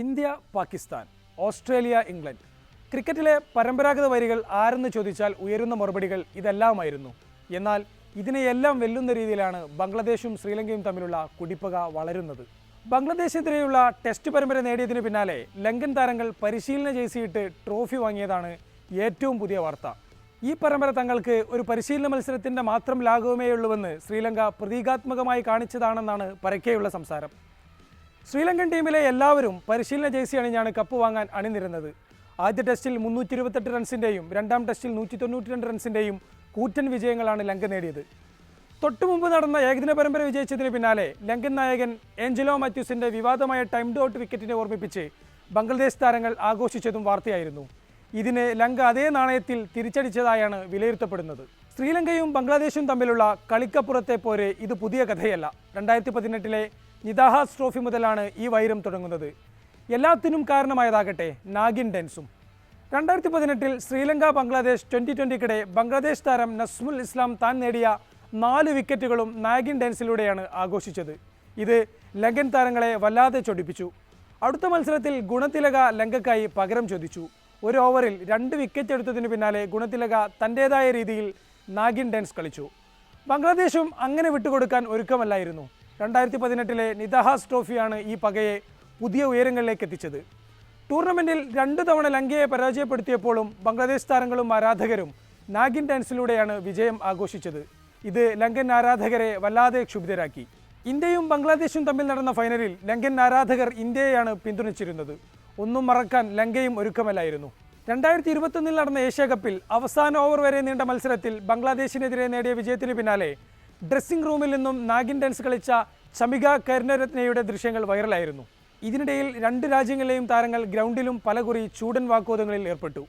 India Pakistan Australia England. ക്രിക്കറ്റിലെ പരമ്പരാഗത വരികൾ ആരെന്ന് ചോദിച്ചാൽ ഉയരുന്ന മറുപടികൾ ഇതെല്ലാമായിരുന്നു. എന്നാൽ ഇതിനെയെല്ലാം വെല്ലുന്ന രീതിയിലാണ് ബംഗ്ലാദേശും ശ്രീലങ്കയും തമ്മിലുള്ള കുടിപ്പക വളരുന്നത്. ബംഗ്ലാദേശിനെതിരെയുള്ള ടെസ്റ്റ് പരമ്പര നേടിയതിന് പിന്നാലെ ലങ്കൻ താരങ്ങൾ പരിശീലന ജേഴ്സിയിട്ട് ട്രോഫി വാങ്ങിയതാണ് ഏറ്റവും പുതിയ വാർത്ത. ഈ പരമ്പര തങ്ങൾക്ക് ഒരു പരിശീലന മത്സരത്തിന്റെ മാത്രം ലാഘവമേയുള്ളൂവെന്ന് ശ്രീലങ്ക പ്രതീകാത്മകമായി കാണിച്ചതാണെന്നാണ് പരക്കെയുള്ള സംസാരം. ശ്രീലങ്കൻ ടീമിലെ എല്ലാവരും പരിശീലന ജേഴ്സി അണിഞ്ഞാണ് കപ്പ് വാങ്ങാൻ അണിനിരുന്നത്. ആദ്യ ടെസ്റ്റിൽ മുന്നൂറ്റി ഇരുപത്തെട്ട് റൺസിന്റെയും രണ്ടാം ടെസ്റ്റിൽ നൂറ്റി തൊണ്ണൂറ്റി രണ്ട് റൺസിന്റെയും കൂറ്റൻ വിജയങ്ങളാണ് ലങ്ക നേടിയത്. തൊട്ടു മുമ്പ് നടന്ന ഏകദിന പരമ്പര വിജയിച്ചതിന് പിന്നാലെ ലങ്കൻ നായകൻ ഏഞ്ചലോ മാത്യൂസിന്റെ വിവാദമായ ടൈം ഔട്ട് വിക്കറ്റിനെ ഓർമ്മിപ്പിച്ച് ബംഗ്ലാദേശ് താരങ്ങൾ ആഘോഷിച്ചതും വാർത്തയായിരുന്നു. ഇതിന് ലങ്ക അതേ നാണയത്തിൽ തിരിച്ചടിച്ചതായാണ് വിലയിരുത്തപ്പെടുന്നത്. ശ്രീലങ്കയും ബംഗ്ലാദേശും തമ്മിലുള്ള കളിക്കപ്പുറത്തെ പോരെ ഇത് പുതിയ കഥയല്ല. രണ്ടായിരത്തി പതിനെട്ടിലെ നിദാഹാസ് ട്രോഫി മുതലാണ് ഈ വൈരം തുടങ്ങുന്നത്. എല്ലാത്തിനും കാരണമായതാകട്ടെ നാഗിൻ ഡെൻസും. രണ്ടായിരത്തി പതിനെട്ടിൽ ശ്രീലങ്ക ബംഗ്ലാദേശ് ട്വന്റി ട്വന്റിക്കിടെ ബംഗ്ലാദേശ് താരം നസ്മുൽ ഇസ്ലാം താൻ നേടിയ നാല് വിക്കറ്റുകളും നാഗിൻ ഡാൻസിലൂടെയാണ് ആഘോഷിച്ചത്. ഇത് ലങ്കൻ താരങ്ങളെ വല്ലാതെ ചൊടിപ്പിച്ചു. അടുത്ത മത്സരത്തിൽ ഗുണതിലക ലങ്കക്കായി പകരം ചോദിച്ചു. ഒരു ഓവറിൽ രണ്ട് വിക്കറ്റ് എടുത്തതിനു പിന്നാലെ ഗുണതിലക തന്റേതായ രീതിയിൽ നാഗിൻ ഡാൻസ് കളിച്ചു. ബംഗ്ലാദേശും അങ്ങനെ വിട്ടുകൊടുക്കാൻ ഒരുക്കമല്ലായിരുന്നു. രണ്ടായിരത്തി പതിനെട്ടിലെ നിദഹാസ് ട്രോഫിയാണ് ഈ പകയെ പുതിയ ഉയരങ്ങളിലേക്ക് എത്തിച്ചത്. ടൂർണമെന്റിൽ രണ്ട് തവണ ലങ്കയെ പരാജയപ്പെടുത്തിയപ്പോഴും ബംഗ്ലാദേശ് താരങ്ങളും ആരാധകരും നാഗിൻ ഡാൻസിലൂടെയാണ് വിജയം ആഘോഷിച്ചത്. ഇത് ലങ്കൻ ആരാധകരെ വല്ലാതെ ക്ഷുഭിതരാക്കി. ഇന്ത്യയും ബംഗ്ലാദേശും തമ്മിൽ നടന്ന ഫൈനലിൽ ലങ്കൻ ആരാധകർ ഇന്ത്യയെയാണ് പിന്തുണച്ചിരുന്നത്. ഒന്നും മറക്കാൻ ലങ്കയും ഒരുക്കമല്ലായിരുന്നു. രണ്ടായിരത്തി ഇരുപത്തൊന്നിൽ നടന്ന ഏഷ്യാകപ്പിൽ അവസാന ഓവർ വരെ നീണ്ട മത്സരത്തിൽ ബംഗ്ലാദേശിനെതിരെ നേടിയ വിജയത്തിന് പിന്നാലെ ഡ്രസ്സിംഗ് റൂമിൽ നിന്നും നാഗിൻ ഡാൻസ് കളിച്ച ചമിക കരുണരത്നയുടെ ദൃശ്യങ്ങൾ വൈറലായിരുന്നു. ഇതിനിടയിൽ രണ്ട് രാജ്യങ്ങളിലെയും താരങ്ങൾ ഗ്രൗണ്ടിലും പലകുറി ചൂടൻ വാക്കോദങ്ങളിൽ ഏർപ്പെട്ടു.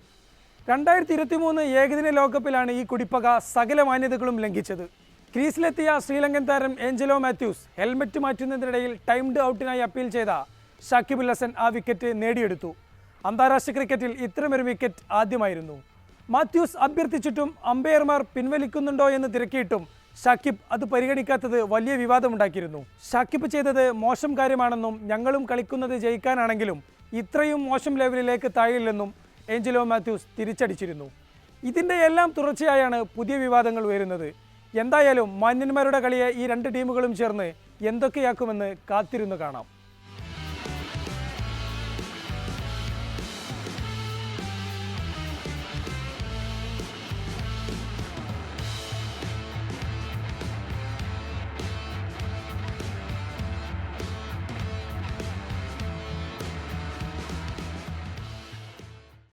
രണ്ടായിരത്തി ഇരുപത്തി മൂന്ന് ഏകദിന ലോകകപ്പിലാണ് ഈ കുടിപ്പക സകല മാന്യതകളും ലംഘിച്ചത്. ക്രീസിലെത്തിയ ശ്രീലങ്കൻ താരം ഏഞ്ചലോ മാത്യൂസ് ഹെൽമറ്റ് മാറ്റുന്നതിനിടയിൽ ടൈംഡ് ഔട്ടിനായി അപ്പീൽ ചെയ്ത ഷാക്കിബുൽ ഹസൻ ആ വിക്കറ്റ് നേടിയെടുത്തു. അന്താരാഷ്ട്ര ക്രിക്കറ്റിൽ ഇത്തരമൊരു വിക്കറ്റ് ആദ്യമായിരുന്നു. മാത്യൂസ് അഭ്യർത്ഥിച്ചിട്ടും അമ്പയർമാർ പിൻവലിക്കുന്നുണ്ടോ എന്ന് തിരക്കിയിട്ടും ഷാക്കിബ് അത് പരിഗണിക്കാത്തത് വലിയ വിവാദമുണ്ടാക്കിയിരുന്നു. ഷാക്കിബ് ചെയ്തത് മോശം കാര്യമാണെന്നും ഞങ്ങളും കളിക്കുന്നത് ജയിക്കാനാണെങ്കിലും ഇത്രയും മോശം ലെവലിലേക്ക് താഴില്ലെന്നും ഏഞ്ചലോ മാത്യൂസ് തിരിച്ചടിച്ചിരുന്നു. ഇതിന്റെ എല്ലാം തുടർച്ചയായാണ് പുതിയ വിവാദങ്ങൾ ഉയരുന്നത്. എന്തായാലും മാന്യന്മാരുടെ കളിയെ ഈ രണ്ട് ടീമുകളും ചേർന്ന് എന്തൊക്കെയാക്കുമെന്ന് കാത്തിരുന്നു കാണാം.